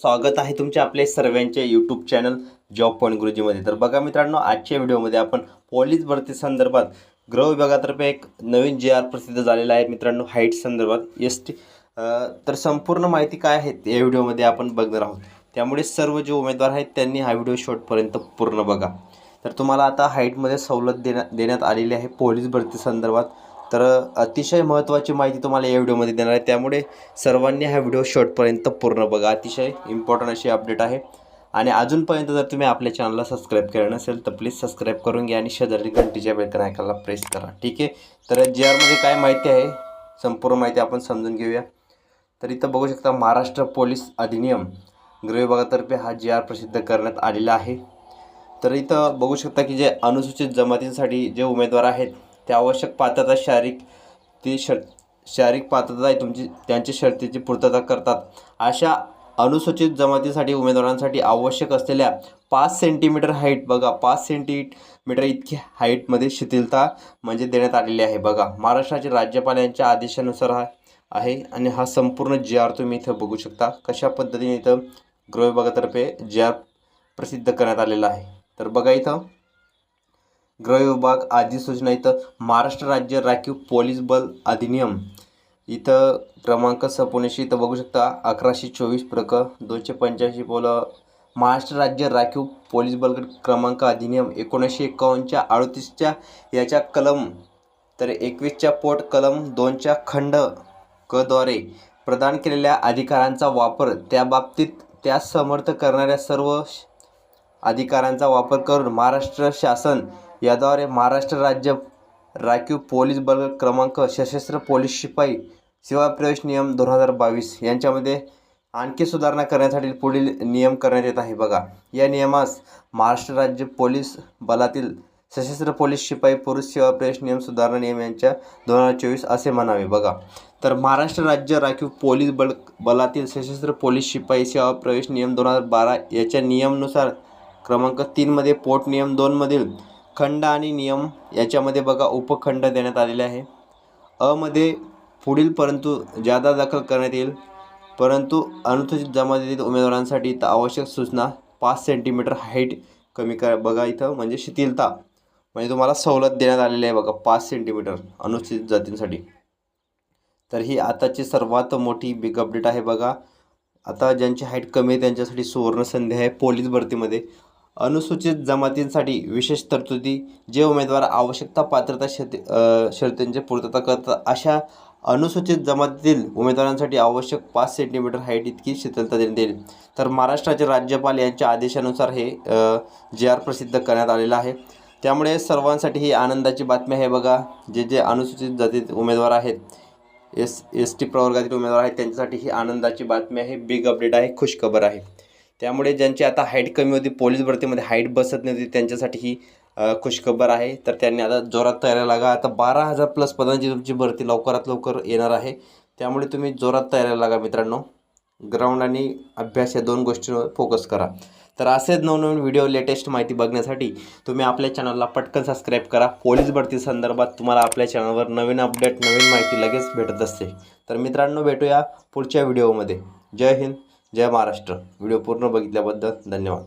स्वागत आहे तुमचे आपले सर्वांचे यूट्यूब चॅनल जॉब पॉईंट गुरुजीमध्ये तर बघा मित्रांनो आजच्या व्हिडिओमध्ये आपण पोलीस भरती संदर्भात गृह विभागातर्फे एक नवीन जे आर प्रसिद्ध झालेला आहे मित्रांनो हाईट संदर्भात एस टी तर संपूर्ण माहिती काय आहे या व्हिडिओमध्ये आपण बघणार आहोत. त्यामुळे सर्व जे उमेदवार आहेत त्यांनी हा व्हिडिओ शॉर्टपर्यंत पूर्ण बघा. तर तुम्हाला आता हाईटमध्ये सवलत देण्या देण्यात आलेली आहे पोलीस भरती संदर्भात. तर अतिशय महत्त्वाची माहिती तुम्हाला या व्हिडिओमध्ये देणार आहे. त्यामुळे सर्वांनी हा व्हिडिओ शॉर्टपर्यंत पूर्ण बघा. अतिशय इम्पॉर्टंट अशी अपडेट आहे. आणि अजूनपर्यंत जर तुम्ही आपल्या चॅनलला सबस्क्राईब केलं नसेल तर प्लीज सबस्क्राईब करून घ्या आणि शेजारी घंटीच्या बेलकन ऐकायला प्रेस करा. ठीक आहे? तर जी आरमध्ये काय माहिती आहे? संपूर्ण माहिती आपण समजून घेऊया. तर इथं बघू शकता महाराष्ट्र पोलीस अधिनियम गृह विभागातर्फे हा जी आर प्रसिद्ध करण्यात आलेला आहे. तर इथं बघू शकता की जे अनुसूचित जमातींसाठी जे उमेदवार आहेत ते आवश्यक पात्रता शारीरिक ती शर शारीरिक पात्रता आहे तुमची त्यांची शर्तीची पूर्तता करतात. अशा अनुसूचित जमातीसाठी उमेदवारांसाठी आवश्यक असलेल्या पाच सेंटीमीटर हाईट बघा. पाच सेंटीमीटर इतकी हाईटमध्ये शिथिलता म्हणजे देण्यात आलेली आहे बघा. महाराष्ट्राचे राज्यपाल यांच्या आदेशानुसार हा आहे आणि हा संपूर्ण जी आर तुम्ही इथं बघू शकता. कशा पद्धतीने इथं गृह विभागातर्फे जी आर प्रसिद्ध करण्यात आलेला आहे. तर बघा इथं गृह विभाग अधिसूचना इथं महाराष्ट्र राज्य राखीव पोलीस बल अधिनियम. इथं क्रमांक सपोनीशी इथं बघू शकता अकराशे चोवीस प्रक दोनशे पंच्याऐंशी पोलं महाराष्ट्र राज्य राखीव पोलीस बल क्रमांक अधिनियम एकोणीसशे एकावन्नच्या अडतीसच्या याच्या कलम तर एकवीसच्या पोट कलम दोनच्या खंड कद्वारे प्रदान केलेल्या अधिकारांचा वापर त्या बाबतीत त्यास समर्थ करणाऱ्या सर्व श- अधिकारांचा वापर करून महाराष्ट्र शासन याद्वारे महाराष्ट्र राज्य राखीव पोलीस बल क्रमांक सशस्त्र पोलीस शिपाई सेवा प्रवेश नियम दोन हजार बावीस यांच्यामध्ये आणखी सुधारणा करण्यासाठी पुढील नियम करण्यात येत आहे. बघा या नियमास महाराष्ट्र राज्य पोलीस बलातील सशस्त्र पोलीस शिपाई पुरुष सेवा प्रवेश नियम सुधारणा नियम यांच्या दोन हजार चोवीस असे म्हणावे. बघा तर महाराष्ट्र राज्य राखीव पोलीस बल बलातील सशस्त्र पोलीस शिपाई सेवा प्रवेश नियम दोन हजार बारा याच्या नियमनुसार क्रमांक तीनमध्ये पोट नियम दोनमधील खंड आणि नियम याच्यामध्ये बघा उपखंड देण्यात आलेले आहे. अमध्ये पुढील परंतु जादा दाखल करण्यात येईल. परंतु अनुसूचित जमातीतील उमेदवारांसाठी इथं आवश्यक सूचना पाच सेंटीमीटर हाईट कमी कर. बघा इथं म्हणजे शिथिलता. म्हणजे तुम्हाला सवलत देण्यात आलेली आहे बघा पाच सेंटीमीटर अनुसूचित जातींसाठी. तर ही आताची सर्वात मोठी बिग अपडेट आहे बघा. आता ज्यांची हाईट कमी आहे त्यांच्यासाठी सुवर्ण संधी आहे. पोलीस भरतीमध्ये अनुसूचित जमातींसाठी विशेष तरतुदी जे उमेदवार आवश्यकता पात्रता शर्ती अ, शर्तींची पूर्तता करतात अशा अनुसूचित जमातीतील उमेदवारांसाठी आवश्यक पाच सेंटीमीटर हाईट इतकी शिथिलता देण्यात येईल. तर महाराष्ट्राचे राज्यपाल यांच्या आदेशानुसार हे जे आर प्रसिद्ध करण्यात आलेलं आहे. त्यामुळे सर्वांसाठी ही आनंदाची बातमी आहे. बघा जे जे अनुसूचित जातीत उमेदवार आहेत एस एस टी प्रवर्गातील उमेदवार आहेत त्यांच्यासाठी ही आनंदाची बातमी आहे. बिग अपडेट आहे खुशखबर आहे. त्यामुळे ज्यांची आता हाईट कमी होती पोलीस भरतीमध्ये हाईट बसत नव्हती त्यांच्यासाठी ही खुशखबर आहे. तर त्यांनी आता जोरात तयारी लागा. आता बारा हजार प्लस पदांची तुमची भरती लवकरात लवकर येणार आहे. त्यामुळे तुम्ही जोरात तयारी लागा मित्रांनो. ग्राउंड आणि अभ्यास या दोन गोष्टींवर फोकस करा. तर असेच नवनवीन व्हिडिओ लेटेस्ट माहिती बघण्यासाठी तुम्ही आपल्या चॅनलला पटकन सबस्क्राईब करा. पोलीस भरती संदर्भात तुम्हाला आपल्या चॅनलवर नवीन अपडेट नवीन माहिती लगेच भेटत असते. तर मित्रांनो भेटूया पुढच्या व्हिडिओमध्ये जय हिंद. जय महाराष्ट्र. व्हिडिओ पूर्ण बघितल्याबद्दल धन्यवाद.